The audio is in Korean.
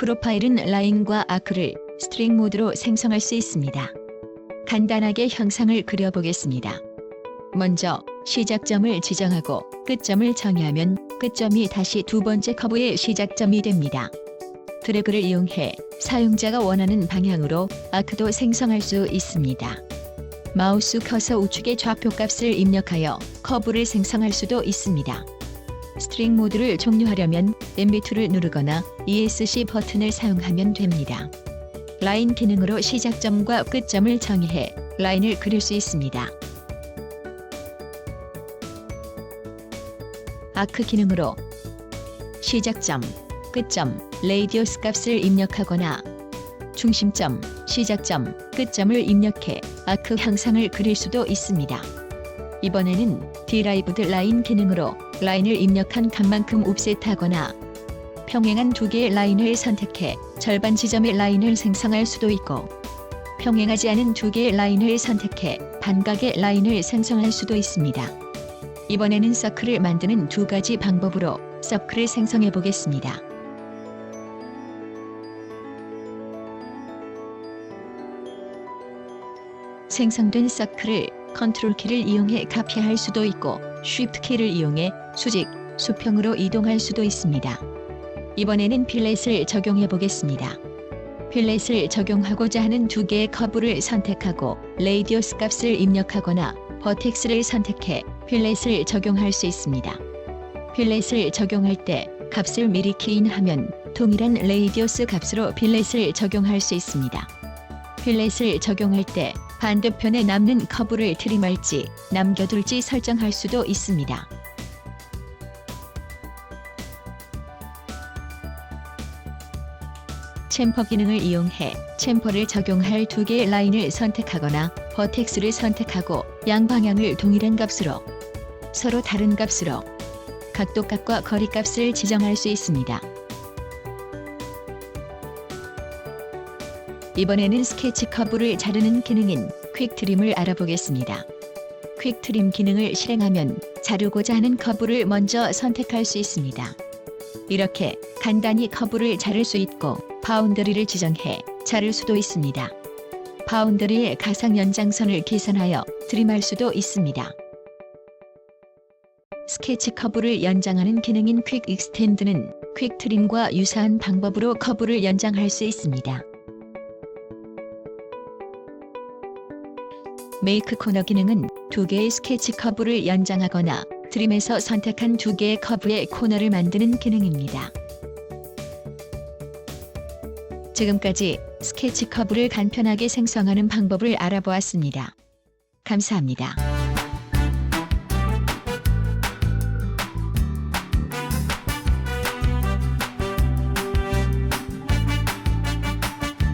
프로파일은 라인과 아크를 스트링 모드로 생성할 수 있습니다. 간단하게 형상을 그려보겠습니다. 먼저 시작점을 지정하고 끝점을 정의하면 끝점이 다시 두 번째 커브의 시작점이 됩니다. 드래그를 이용해 사용자가 원하는 방향으로 아크도 생성할 수 있습니다. 마우스 커서 우측의 좌표 값을 입력하여 커브를 생성할 수도 있습니다. 스트링 모드를 종료하려면 MB2를 누르거나 ESC 버튼을 사용하면 됩니다. 라인 기능으로 시작점과 끝점을 정의해 라인을 그릴 수 있습니다. 아크 기능으로 시작점, 끝점, 레이디오스 값을 입력하거나 중심점, 시작점, 끝점을 입력해 아크 형상을 그릴 수도 있습니다. 이번에는 디라이브드 라인 기능으로 라인을 입력한 값만큼 옵셋하거나 평행한 두 개의 라인을 선택해 절반 지점의 라인을 생성할 수도 있고 평행하지 않은 두 개의 라인을 선택해 반각의 라인을 생성할 수도 있습니다. 이번에는 서클을 만드는 두 가지 방법으로 서클을 생성해 보겠습니다. 생성된 서클을 컨트롤 키를 이용해 카피할 수도 있고 쉬프트 키를 이용해 수직, 수평으로 이동할 수도 있습니다. 이번에는 필렛을 적용해 보겠습니다. 필렛을 적용하고자 하는 두 개의 커브를 선택하고 레이디오스 값을 입력하거나 버텍스를 선택해 필렛을 적용할 수 있습니다. 필렛을 적용할 때 값을 미리 키인하면 동일한 레이디오스 값으로 필렛을 적용할 수 있습니다. 필렛을 적용할 때 반대편에 남는 커브를 트림할지 남겨둘지 설정할 수도 있습니다. 챔퍼 기능을 이용해 챔퍼를 적용할 두 개의 라인을 선택하거나 버텍스를 선택하고 양 방향을 동일한 값으로 서로 다른 값으로 각도값과 거리값을 지정할 수 있습니다. 이번에는 스케치 커브를 자르는 기능인 퀵 트림을 알아보겠습니다. 퀵 트림 기능을 실행하면 자르고자 하는 커브를 먼저 선택할 수 있습니다. 이렇게 간단히 커브를 자를 수 있고 바운더리를 지정해 자를 수도 있습니다. 바운더리의 가상 연장선을 계산하여 트림할 수도 있습니다. 스케치 커브를 연장하는 기능인 퀵 익스텐드는 퀵 트림과 유사한 방법으로 커브를 연장할 수 있습니다. 메이크 코너 기능은 두 개의 스케치 커브를 연장하거나 트림에서 선택한 두 개의 커브의 코너를 만드는 기능입니다. 지금까지 스케치 커브를 간편하게 생성하는 방법을 알아보았습니다. 감사합니다.